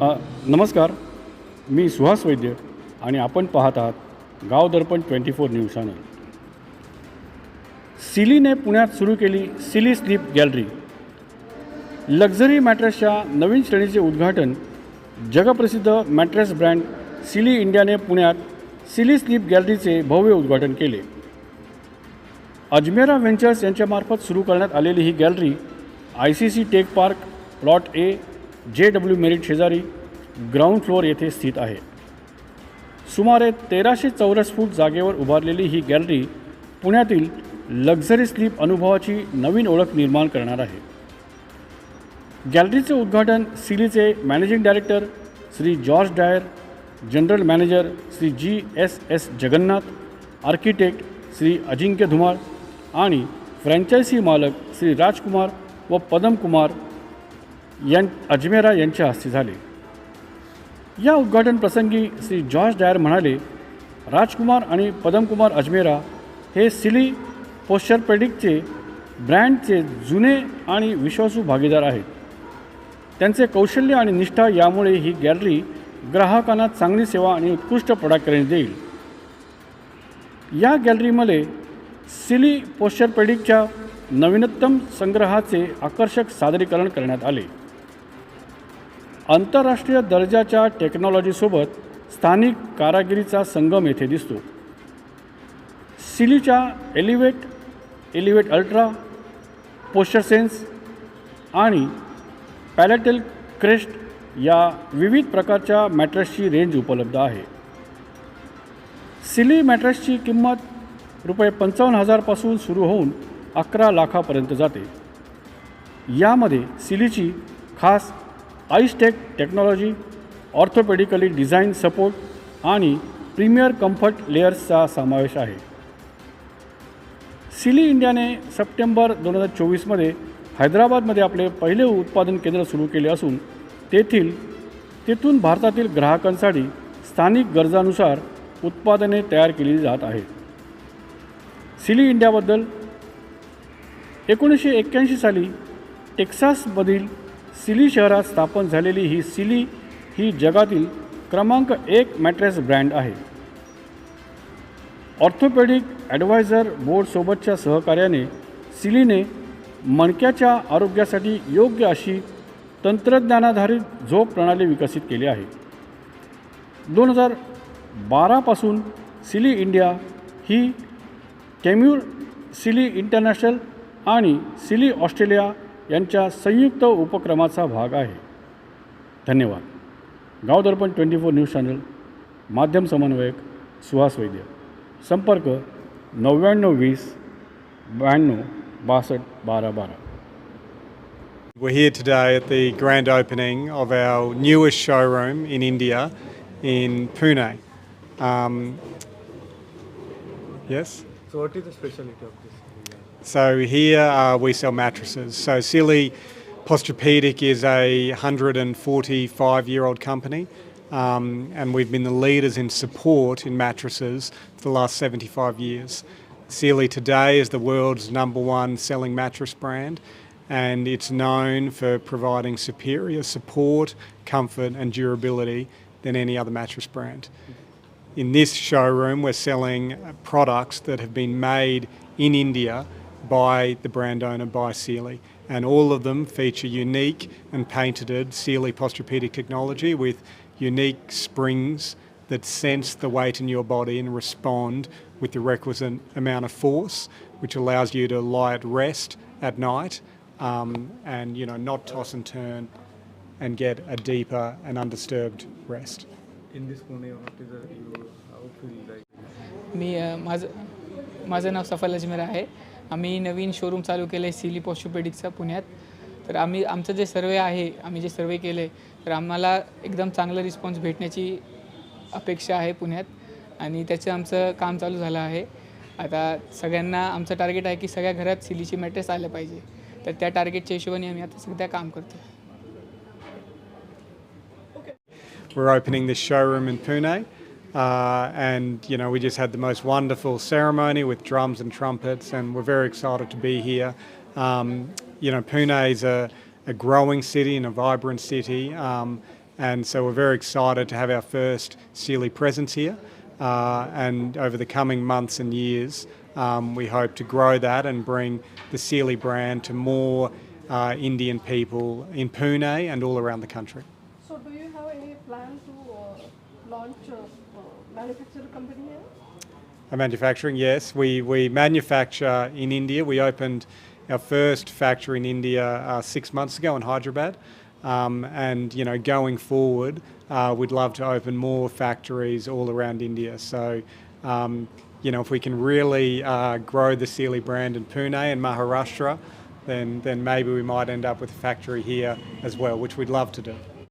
नमस्कार. मी सुहास वैद्य आणि आपण पाहत आहात Gaon Darpan twenty four news channel. सिलीने पुण्यात सुरू केली सिली स्लीप गॅलरी. लक्झरी मॅट्रेसच्या नवीन श्रेणीचे उद्घाटन जगप्रसिद्ध मॅट्रेस ब्रँड सिली इंडियाने पुण्यात सिली स्लीप गॅलरीचे भव्य उद्घाटन केले. अजमेरा व्हेंचर्स यांच्यामार्फत सुरू करण्यात आलेली ही gallery I C C tech park plot A J W Marriott शेजारी ग्राउंड फ्लोअर येथे स्थित आहे. सुमारे तेराशे चौरस फूट जागेवर उभारलेली ही गॅलरी पुण्यातील लक्झरी स्लीप अनुभवाची नवीन ओळख निर्माण करणार आहे. गॅलरीचे उद्घाटन सिलीचे managing director Shri George Dyer general manager Shri G S S Jagannath architect Shri Ajinkya Dhumal आणि फ्रँचायझी मालक श्री राजकुमार व पदमकुमार यां अजमेरा यांच्या हस्ते झाले. या उद्घाटन प्रसंगी श्री जॉर्ज डायर म्हणाले राजकुमार आणि पदमकुमार अजमेरा हे सिली पोश्चरपेडिकचे ब्रँडचे जुने आणि विश्वासू भागीदार आहेत. त्यांचे कौशल्य आणि निष्ठा यामुळे ही गॅलरी ग्राहकांना चांगली सेवा आणि उत्कृष्ट प्रोडक्ट देईल. या गॅलरीमध्ये सिली पोश्चरपेडिकच्या नवीनतम संग्रहाचे आकर्षक सादरीकरण करण्यात आले. आंतरराष्ट्रीय दर्जाच्या टेक्नॉलॉजीसोबत स्थानिक कारागिरीचा संगम येथे दिसतो. सिलीच्या elevate elevate ultra posture sense आणि पॅलेटेल क्रेस्ट या विविध प्रकारच्या मॅट्रेसची रेंज उपलब्ध आहे. सिली मॅट्रेसची किंमत रुपये पंचावन्न हजारपासून सुरू होऊन अकरा लाखापर्यंत जाते. यामध्ये सिलीची खास आईस्टेक टेक्नॉलॉजी ऑर्थोपेडिकली डिझाईन सपोर्ट आणि प्रीमियर कम्फर्ट लेयर्सचा समावेश आहे. सिली इंडियाने सप्टेंबर दोन हजार चोवीसमध्ये हैदराबादमध्ये आपले पहिले उत्पादन केंद्र सुरू केले असून तेथील तेथून भारतातील ग्राहकांसाठी स्थानिक गरजानुसार उत्पादने तयार केली जात आहेत. सिली इंडियाबद्दल एकोणीसशे एक्क्याऐंशी साली टेक्सासमधील सिली शहरात स्थापन झालेली ही सिली ही जगातील क्रमांक एक मॅट्रेस ब्रँड आहे. ऑर्थोपेडिक ॲडवायझर बोर्डसोबतच्या सहकार्याने सिलीने मणक्याच्या आरोग्यासाठी योग्य अशी तंत्रज्ञानाधारित झोप प्रणाली विकसित केली आहे. दोन हजार बारापासून सिली इंडिया ही टेम्यूर सिली इंटरनॅशनल आणि सिली ऑस्ट्रेलिया यांच्या संयुक्त उपक्रमाचा भाग आहे धन्यवाद Gaon Darpan twenty four news channel माध्यम समन्वयक सुहास वैद्य संपर्क नव्याण्णव वीस ब्याण्णव बासष्ट बारा बारा We're here today at the grand opening of our newest showroom in India, in Pune. Um, yes? So what is the specialty of this? So here uh, we sell mattresses. So Silly Posturepedic is a 145 year old company, um, and we've been the leaders in support in mattresses for the last 75 years. Sealy today is the world's number one selling mattress brand, and it's known for providing superior support, comfort, and durability than any other mattress brand. In this showroom, we're selling products that have been made in India by the brand owner, by Sealy. And all of them feature unique and patented Sealy posturepedic technology with unique springs that sense the weight in your body and respond with the requisite amount of force, which allows you to lie at rest at night um, and you know not toss and turn and get a deeper and undisturbed rest. In this Pune, what is the you how feel like? मी अ, माझं माझं नाव सफल अजमेर आहे आम्ही नवीन showroom चालू केलं आहे silly पॉशोपेडिकचा पुण्यात. तर आम्ही आमचं जे सर्वे आहे आम्ही जे सर्वे केले तर आम्हाला एकदम चांगलं रिस्पॉन्स भेटण्याची अपेक्षा आहे पुण्यात. आणि त्याचं आमचं काम चालू झालं आहे. आता सगळ्यांना आमचं टार्गेट आहे की सगळ्या घरात सिलीची मॅट्रेस आलं पाहिजे. तर त्या टार्गेटच्या हिशोबाने आम्ही आता सध्या काम करतो We're opening this showroom in Pune, uh, and you know we just had the most wonderful ceremony with drums and trumpets, and we're very excited to be here. Um, you know, Pune is a, a growing city and a vibrant city. Um, And so we're very excited to have our first Sealy presence here. Uh, and over the coming months and years, um, we hope to grow that and bring the Sealy brand to more uh, Indian people in Pune and all around the country. So do you have any plan to uh, launch uh, manufacturer company here? Uh, Manufacturing, yes. We, we manufacture in India. We opened our first factory in India uh, six months ago in Hyderabad. Um, and, you know, going forward, uh, we'd love to open more factories all around India. So, um, you know, if we can really uh, grow the Sealy brand in Pune and Maharashtra, then, then maybe we might end up with a factory here as well, which we'd love to do.